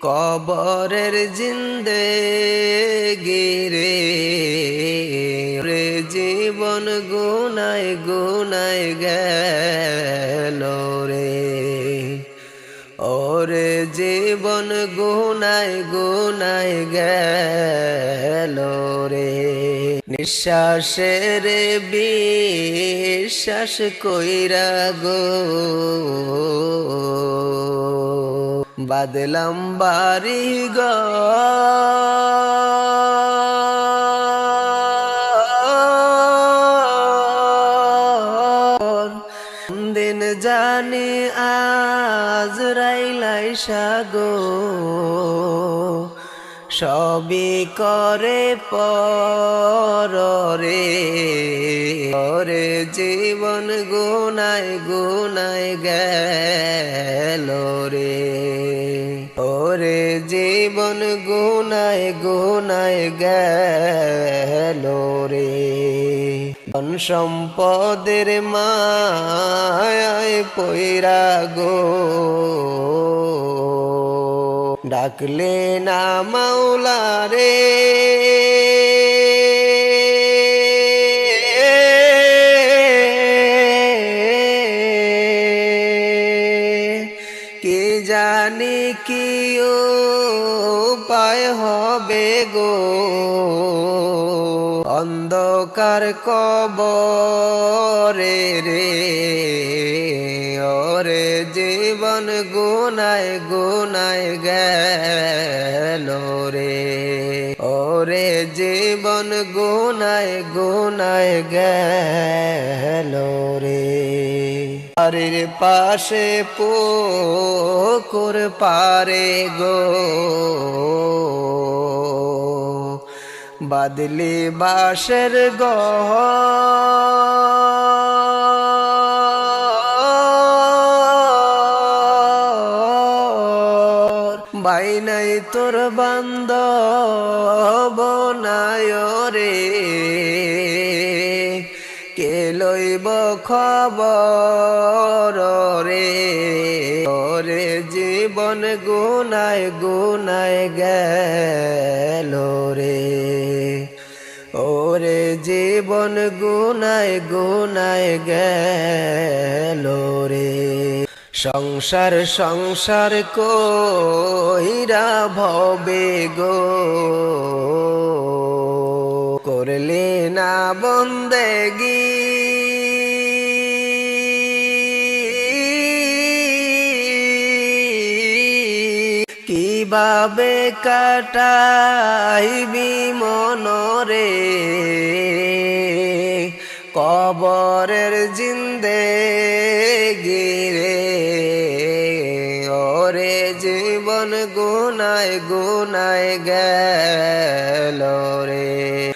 কবরের জিন্দে গিরে রে জীবন গুনায় গুনায় গেল রে। ওরে জীবন গুনায় গুনায় গেল রে। নিঃশ্বাসের বিশ্বাস কইরা গো বাদলাম বাড়ি গর দিন জানি আজ রাইলাই সাগো সবই করে পরে ওরে জীবন গুনায় গুনায় গেল রে। জীবন গুনায় গুনায় গেল রে। ধন সম্পদের মায় পৈরা গো। ডাকলে না মাওলা রে। জানি কি উপায় হবে গো? অন্ধকার কবরে রে, ওরে জীবন গুনায় গুনায় গেল রে। ওরে জীবন গুনায় গুনায় গেল রে। বাড়ির পাশে পুকুর পারে গো। বাদলি বাসের গর বাই নাই তোর নাই রে লইব খবর রে। ওরে জীবন গুনায় গুনায় গেল রে। ওরে জীবন গুনায় গুনায় গেল রে। সংসার সংসার কইরা ভবে গো। করলে না বন্দেগি। কীভাবে কাটাইবি মনরে? কবরের জিন্দে গিরে ওরে জীবন গুনায় গুনায় গেল রে।